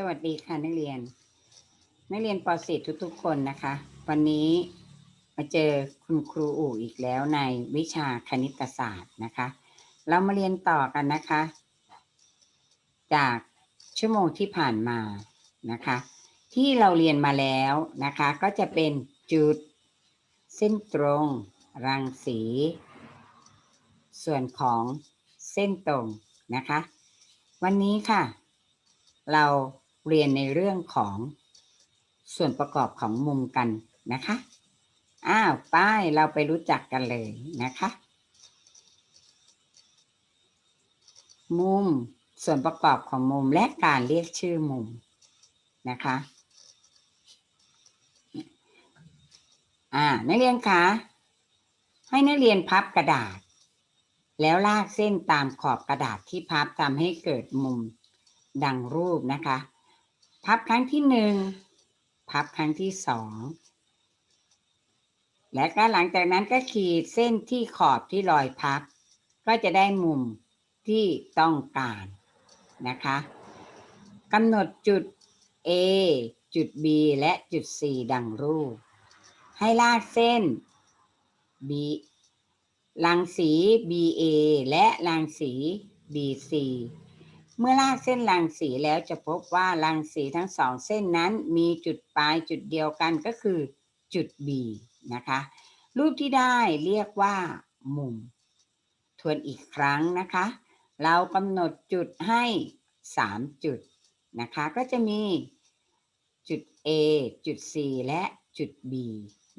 สวัสดีค่ะนักเรียน นักเรียนป .4 ทุกๆ คนนะคะ วันนี้มาเจอคุณครูอู่อีกแล้วในวิชาคณิตศาสตร์นะคะ เรามาเรียนต่อกันนะคะ จากชั่วโมงที่ผ่านมานะคะ ที่เราเรียนมาแล้วนะคะ ก็จะเป็นจุด เส้นตรง รังสี ส่วนของเส้นตรงนะคะ วันนี้ค่ะเรา เรียนในเรื่องของส่วนประกอบของมุมกันนะคะ อ้าวป้ายเราไปรู้จักกันเลยนะคะ มุมส่วนประกอบของมุมและการเรียกชื่อมุมนะคะอ่านักเรียนคะให้นักเรียนพับกระดาษ แล้วลากเส้นตามขอบกระดาษที่พับทำให้เกิดมุมดังรูปนะคะ พับครั้งที่หนึ่งพับครั้งที่สองและก็หลังจากนั้นก็ขีดเส้นที่ขอบที่รอยพับ ก็จะได้มุมที่ต้องการนะคะกำหนดจุด A จุด B และจุด C ดังรูป ให้ลากเส้น B รังสี BA และรังสี BC เมื่อลากเส้นรังสีแล้วจะพบว่ารังสีทั้งสองเส้นนั้นมีจุดปลายจุดเดียวกันก็คือจุด B นะคะ รูปที่ได้เรียกว่า มุม ทวนอีกครั้งนะคะ เรากำหนดจุดให้ 3 จุดนะคะ ก็จะมีจุด A จุด C และจุด B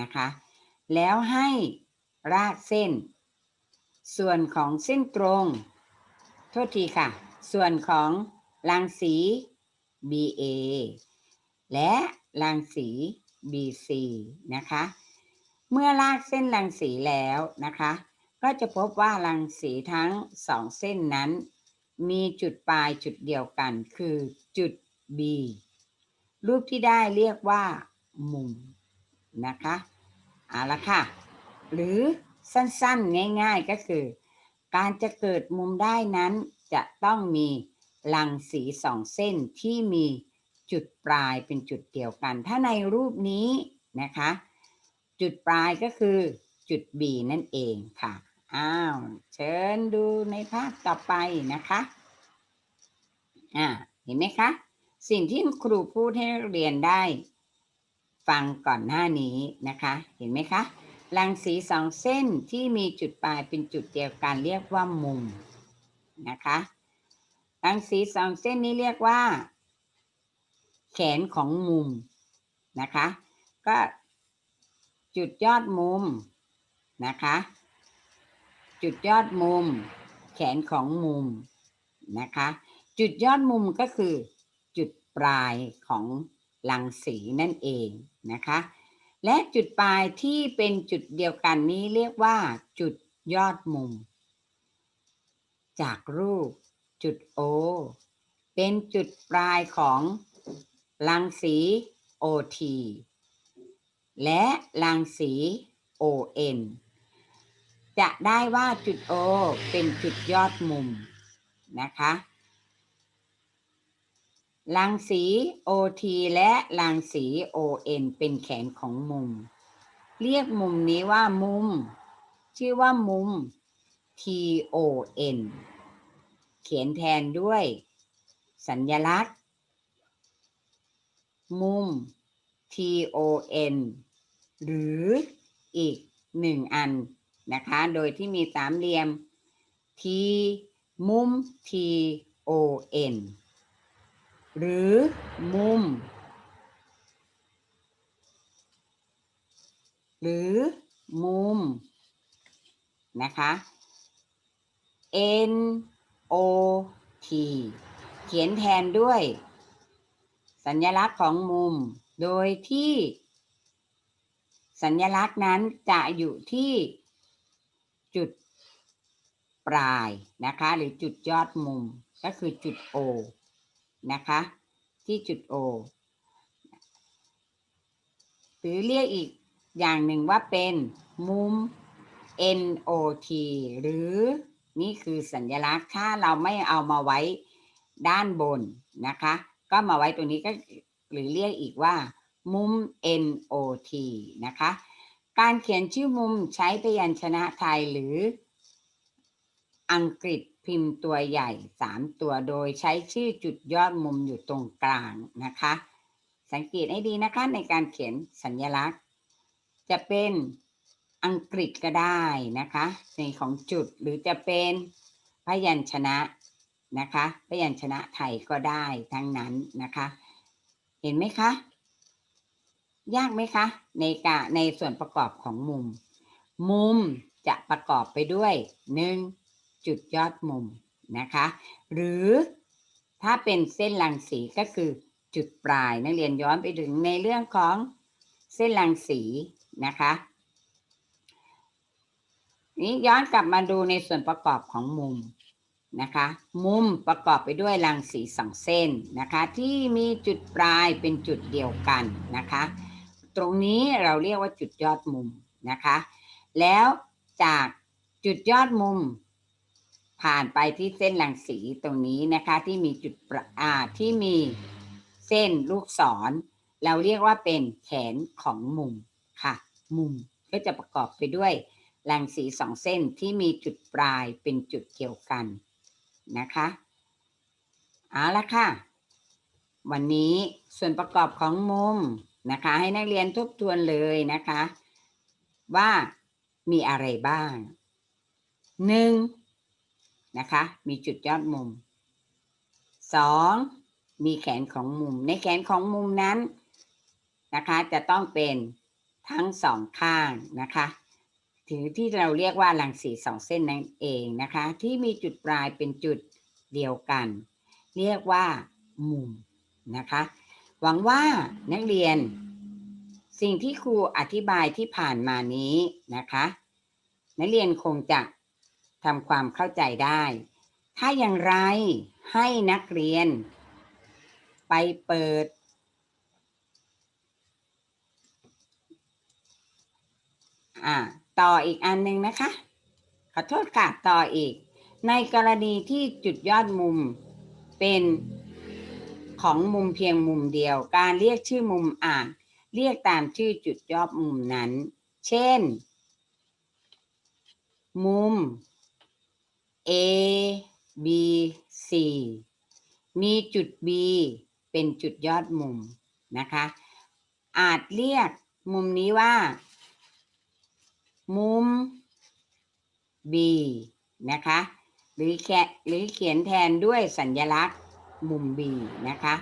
นะคะ แล้วให้รากเส้น ส่วนของเส้นตรง โทษทีค่ะ ส่วนของรังสี BA และรังสี BC นะคะ เมื่อลากเส้นรังสีแล้วนะคะ ก็จะพบว่ารังสีทั้งสองเส้นนั้น มีจุดปลายจุดเดียวกันคือจุด B รูปที่ได้เรียกว่ามุมนะคะเอาละค่ะ หรือสั้นๆง่าย ๆก็คือ การจะเกิดมุมได้นั้น จะต้องมีรังสีสองเส้นที่มีจุดปลายเป็นจุดเดียวกัน ถ้าในรูปนี้นะคะ จุดปลายก็คือจุด B นั่นเองค่ะ อ้าว เชิญดูในภาพต่อไปนะคะ อ่า เห็นไหมคะ สิ่งที่ครูพูดให้เรียนได้ ฟังก่อนหน้านี้นะคะ เห็นไหมคะ รังสีสองเส้นที่มีจุดปลายเป็นจุดเดียวกันเรียกว่ามุม นะคะรังสีสองเส้นนี้เรียกว่า แขนของมุมนะคะ ก็จุดยอดมุมนะคะ จุดยอดมุม แขนของมุมนะคะ จุดยอดมุมก็คือจุดปลายของรังสีนั่นเองนะคะ และจุดปลายที่เป็นจุดเดียวกันนี้เรียกว่าจุดยอดมุม จากรูปจุด O เป็นจุดปลายของรังสี OT และรังสี ON จะได้ว่าจุด O เป็นจุดยอดมุมนะคะรังสี OT และรังสี ON เป็นแขนของมุม เรียกมุมนี้ว่ามุม ชื่อว่ามุม TON เขียนแทนด้วย สัญลักษณ์ มุม TON หรืออีกหนึ่งอันนะคะ โดยที่มีสามเหลี่ยม T มุม TON หรือมุม หรือมุมนะคะ N O T เขียนแทนด้วย สัญลักษณ์ของมุม โดยที่ สัญลักษณ์นั้นจะอยู่ที่จุดปลายนะคะ หรือจุดยอดมุมก็คือจุด O นะคะ ที่จุด O หรือเรียกอีกอย่างหนึ่งว่าเป็นมุม NOT หรือ นี่คือสัญลักษณ์ ถ้าเราไม่เอามาไว้ด้านบนนะคะ ก็มาไว้ตรงนี้ก็หรือเรียกอีกว่า มุม NOT นะคะ การเขียนชื่อมุมใช้พยัญชนะไทยหรืออังกฤษพิมพ์ตัวใหญ่ 3 ตัวโดยใช้ชื่อจุดยอดมุมอยู่ตรงกลางนะคะ สังเกตให้ดีนะคะในการเขียนสัญลักษณ์ จะเป็น อังกฤษก็ได้นะคะ ในของจุดหรือจะเป็นพยัญชนะนะคะพยัญชนะไทยก็ได้ทั้งนั้นนะคะ เห็นไหมคะ ยากไหมคะ ในกาในส่วนประกอบของมุม มุมจะประกอบไปด้วยหนึ่งจุดยอดมุมนะคะ หรือถ้าเป็นเส้นรังสีก็คือจุดปลายนักเรียนย้อนไปถึงในเรื่องของเส้นรังสีนะคะ นี้ย้อนกลับมาดูในส่วนประกอบของมุมนะคะ มุมประกอบไปด้วยรังสีสองเส้นนะคะ ที่มีจุดปลายเป็นจุดเดียวกันนะคะ ตรงนี้เราเรียกว่าจุดยอดมุมนะคะ แล้วจากจุดยอดมุม ผ่านไปที่เส้นรังสีตรงนี้นะคะที่มีจุดประอ่าที่มีเส้นลูกศร เราเรียกว่าเป็นแขนของมุมค่ะ มุมก็จะประกอบไปด้วย แรงสีสองเส้นที่มีจุดปลายเป็นจุดเดียวกันนะคะเอาละค่ะ วันนี้ส่วนประกอบของมุมนะคะ ให้นักเรียนทบทวนเลยนะคะ ว่ามีอะไรบ้างหนึ่งนะคะ มีจุดยอดมุมสองมีแขนของมุมในแขนของมุมนั้นนะคะ จะต้องเป็นทั้งสองข้างนะคะ ถือที่เราเรียกว่ารังสีสองเส้นนั่นเองนะคะ ที่มีจุดปลายเป็นจุดเดียวกัน เรียกว่ามุมนะคะ หวังว่านักเรียน สิ่งที่ครูอธิบายที่ผ่านมานี้นะคะ นักเรียนคงจะทำความเข้าใจได้ ถ้าอย่างไรให้นักเรียน ไปเปิดอ่า ต่ออีกอันหนึ่งนะคะ ขอโทษค่ะต่ออีก ในกรณีที่จุดยอดมุมเป็นของมุมเพียงมุมเดียว การเรียกชื่อมุมอ่านเรียกตามชื่อจุดยอดมุมนั้น เช่น มุม A B C มีจุด B เป็นจุดยอดมุมนะคะ อาจเรียกมุมนี้ว่า มุม B นะคะ หรือแคหรือเขียนแทนด้วยสัญลักษณ์มุม B นะคะ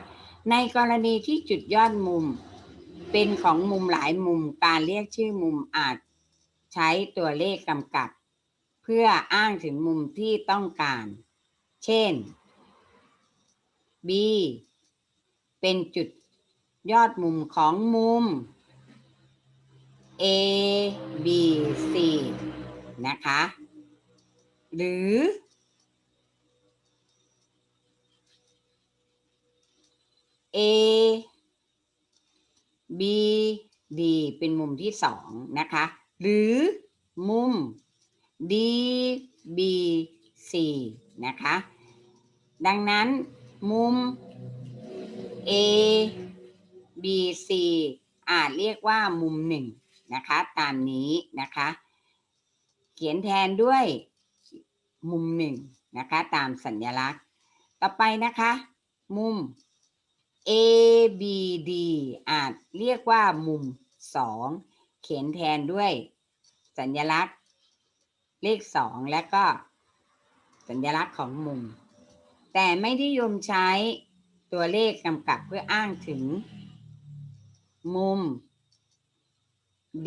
ในกรณีที่จุดยอดมุม เป็นของมุมหลายมุมการเรียกชื่อมุมอาจใช้ตัวเลขกำกับ เพื่ออ้างถึงมุมที่ต้องการ เช่น B เป็นจุดยอดมุมของมุม A B C นะคะ หรือ A B D เป็นมุมที่สองนะคะ หรือมุม D B C นะคะ ดังนั้นมุม A B C อาจเรียกว่ามุมหนึ่ง นะคะ ตามนี้นะคะ เขียนแทนด้วยมุมหนึ่งนะคะ ตามสัญลักษณ์ ต่อไปนะคะ มุม A B D อาจเรียกว่ามุมสองเขียนแทนด้วย สัญลักษณ์ เลขสองและก็ สัญลักษณ์ของมุม แต่ไม่นิยมใช้ตัวเลขกำกับเพื่ออ้างถึง มุม B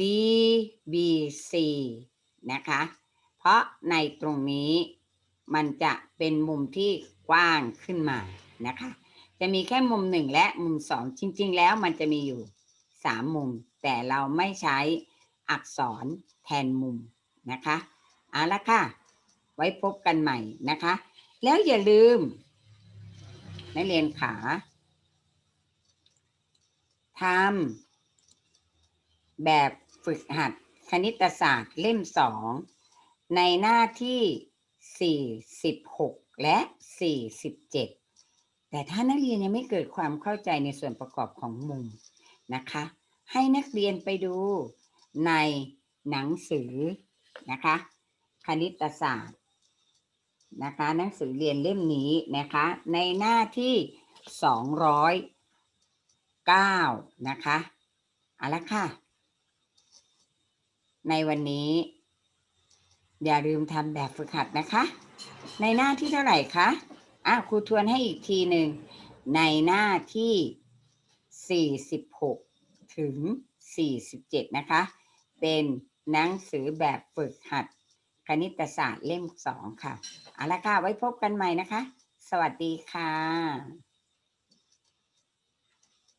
B C นะคะ เพราะในตรงนี้มันจะเป็นมุมที่กว้างขึ้นมานะคะ จะมีแค่มุมหนึ่งและมุมสองจริง ๆ แล้วมันจะมีอยู่สามมุม แต่เราไม่ใช้อักษรแทนมุมนะคะเอาละค่ะ ไว้พบกันใหม่นะคะ แล้วอย่าลืมนักเรียนขาทำ แบบฝึกหัดคณิตศาสตร์เล่มสองในหน้าที่ 46 และ 47แต่แต่ถ้านักเรียนยังไม่เกิดความเข้าใจในส่วนประกอบของมุมนะคะ ให้นักเรียนไปดูในหนังสือนะคะ คณิตศาสตร์นะคะ หนังสือเรียนเล่มนี้นะคะ ในหน้าที่ 209 นะคะเอาละค่ะ ในวันนี้ อย่าลืมทำแบบฝึกหัดนะคะ ในหน้าที่เท่าไหร่คะอะครูทวนให้อีกทีหนึ่ง ในหน้าที่ 46 ถึง 47 นะคะ เป็นหนังสือแบบฝึกหัด คณิตศาสตร์เล่ม 2 ค่ะเอาละค่ะ ไว้พบกันใหม่นะคะ สวัสดีค่ะ